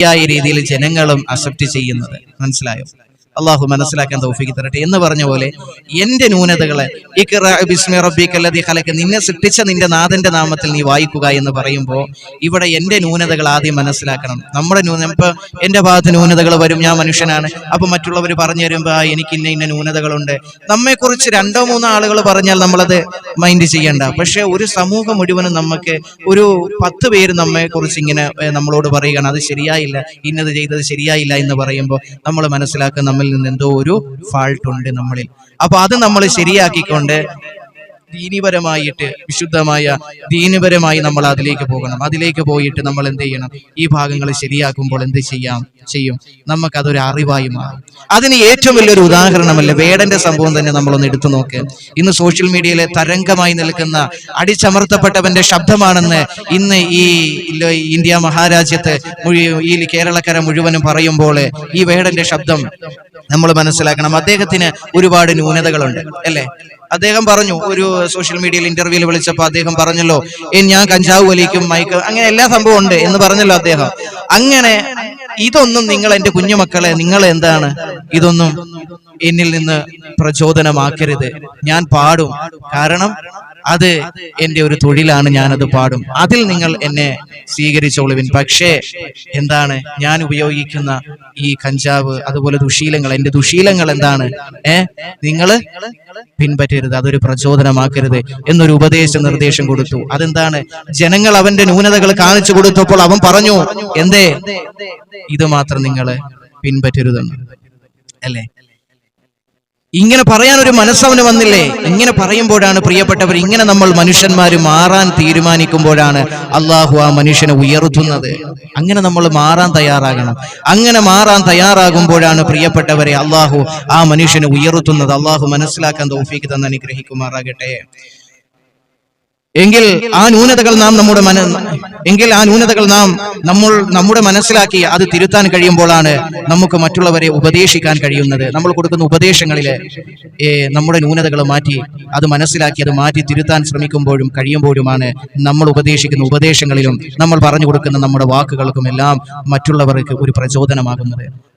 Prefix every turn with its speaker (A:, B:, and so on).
A: ശരിയായ രീതിയിൽ ജനങ്ങളും അക്സെപ്റ്റ് ചെയ്യുന്നത്. മനസ്സിലായോ? അള്ളാഹു മനസ്സിലാക്കാൻ തോഫിക്ക് തരട്ടെ എന്ന് പറഞ്ഞ പോലെ എന്റെ ന്യൂനതകളെ നിന്നെ സൃഷ്ടിച്ച നിന്റെ നാഥന്റെ നാമത്തിൽ നീ വായിക്കുക എന്ന് പറയുമ്പോൾ ഇവിടെ എന്റെ ന്യൂനതകൾ ആദ്യം മനസ്സിലാക്കണം. നമ്മുടെ ന്യൂന ഇപ്പൊ എന്റെ ഭാഗത്ത് ന്യൂനതകൾ വരും ഞാൻ മനുഷ്യനാണ്. അപ്പൊ മറ്റുള്ളവർ പറഞ്ഞു തരുമ്പോ "ആ, എനിക്ക് ഇന്ന ഇന്ന ന്യൂനതകളുണ്ട്. നമ്മെക്കുറിച്ച് രണ്ടോ മൂന്നോ ആളുകൾ പറഞ്ഞാൽ നമ്മളത് മൈൻഡ് ചെയ്യണ്ട. പക്ഷെ ഒരു സമൂഹം മുഴുവനും നമുക്ക് ഒരു പത്ത് പേര് നമ്മെക്കുറിച്ച് ഇങ്ങനെ നമ്മളോട് പറയുകയാണ് അത് ശരിയായില്ല ഇന്നത് ചെയ്തത് ശരിയായില്ല എന്ന് പറയുമ്പോൾ നമ്മൾ മനസ്സിലാക്കുക നമ്മിൽ നിന്ന് എന്തോ ഒരു ഫാൾട്ട് ഉണ്ട് നമ്മളിൽ. അപ്പൊ അത് നമ്മൾ ശരിയാക്കിക്കൊണ്ട് ദീനിപരമായിട്ട് വിശുദ്ധമായ ദീനപരമായി നമ്മൾ അതിലേക്ക് പോകണം. അതിലേക്ക് പോയിട്ട് നമ്മൾ എന്ത് ചെയ്യണം? ഈ ഭാഗങ്ങൾ ശരിയാക്കുമ്പോൾ എന്ത് ചെയ്യാം? ചെയ്യും. നമുക്കതൊരു അറിവായി മാറും. അതിന് ഏറ്റവും വലിയൊരു ഉദാഹരണമല്ലേ വേടന്റെ സംഭവം തന്നെ നമ്മളൊന്ന് എടുത്തു നോക്ക്. ഇന്ന് സോഷ്യൽ മീഡിയയിലെ തരംഗമായി നിൽക്കുന്ന അടിച്ചമർത്തപ്പെട്ടവന്റെ ശബ്ദമാണെന്ന് ഇന്ന് ഈ ഇന്ത്യ മഹാരാജ്യത്ത് ഈ കേരളക്കര മുഴുവനും പറയുമ്പോൾ ഈ വേടന്റെ ശബ്ദം നമ്മൾ മനസ്സിലാക്കണം. അദ്ദേഹത്തിന് ഒരുപാട് ന്യൂനതകളുണ്ട്. അല്ലേ? അദ്ദേഹം പറഞ്ഞു ഒരു സോഷ്യൽ മീഡിയയിൽ ഇന്റർവ്യൂവിൽ വിളിച്ചപ്പോൾ അദ്ദേഹം പറഞ്ഞല്ലോ "ഏ, ഞാൻ കഞ്ചാവ് വലിക്കും മൈക്ക് അങ്ങനെ എല്ലാ സംഭവം ഉണ്ട് എന്ന് പറഞ്ഞല്ലോ അദ്ദേഹം. അങ്ങനെ ഇതൊന്നും നിങ്ങൾ എന്റെ കുഞ്ഞുമക്കളെ നിങ്ങൾ എന്താണ്? ഇതൊന്നും എന്നിൽ നിന്ന് പ്രചോദനമാക്കരുത്. ഞാൻ പാടും. കാരണം അത് എന്റെ ഒരു തൊഴിലാണ് ഞാനത് പാടും. അതിൽ നിങ്ങൾ എന്നെ സ്വീകരിച്ചോളുവിൻ. പക്ഷേ എന്താണ്? ഞാൻ ഉപയോഗിക്കുന്ന ഈ കഞ്ചാവ് അതുപോലെ ദുശീലങ്ങൾ. എന്റെ ദുശീലങ്ങൾ എന്താണ്? ഏ? നിങ്ങൾ പിൻപറ്റരുത്. അതൊരു പ്രചോദനമാക്കരുത് എന്നൊരു ഉപദേശ നിർദ്ദേശം കൊടുത്തു. അതെന്താണ്? ജനങ്ങൾ അവന്റെ ന്യൂനതകൾ കാണിച്ചു കൊടുത്തപ്പോൾ അവൻ പറഞ്ഞു എന്തേ? ഇത് മാത്രം നിങ്ങൾ പിൻപറ്റരുതെന്ന്. അല്ലേ? ഇങ്ങനെ പറയാൻ ഒരു മനസ്സവന് വന്നില്ലേ? ഇങ്ങനെ പറയുമ്പോഴാണ് പ്രിയപ്പെട്ടവർ ഇങ്ങനെ നമ്മൾ മനുഷ്യന്മാർ മാറാൻ തീരുമാനിക്കുമ്പോഴാണ് അള്ളാഹു ആ മനുഷ്യനെ ഉയർത്തുന്നത്. അങ്ങനെ നമ്മൾ മാറാൻ തയ്യാറാകണം. അങ്ങനെ മാറാൻ തയ്യാറാകുമ്പോഴാണ് പ്രിയപ്പെട്ടവരെ അള്ളാഹു ആ മനുഷ്യനെ ഉയർത്തുന്നത്. അള്ളാഹു മനസ്സിലാക്കാൻ തോഫിക്ക് തന്നെ അനുഗ്രഹിക്കുമാറാകട്ടെ. എങ്കിൽ ആ ന്യൂനതകൾ നാം നമ്മുടെ മന എങ്കിൽ ആ ന്യൂനതകൾ നാം നമ്മൾ നമ്മുടെ മനസ്സിലാക്കി അത് തിരുത്താൻ കഴിയുമ്പോഴാണ് നമുക്ക് മറ്റുള്ളവരെ ഉപദേശിക്കാൻ കഴിയുന്നത്. നമ്മൾ കൊടുക്കുന്ന ഉപദേശങ്ങളിൽ നമ്മുടെ ന്യൂനതകൾ മാറ്റി അത് മനസ്സിലാക്കി അത് മാറ്റി തിരുത്താൻ ശ്രമിക്കുമ്പോഴും കഴിയുമ്പോഴുമാണ് നമ്മൾ ഉപദേശിക്കുന്ന ഉപദേശങ്ങളിലും നമ്മൾ പറഞ്ഞു കൊടുക്കുന്ന നമ്മുടെ വാക്കുകൾക്കും എല്ലാം മറ്റുള്ളവർക്ക് ഒരു പ്രചോദനമാകുന്നത്.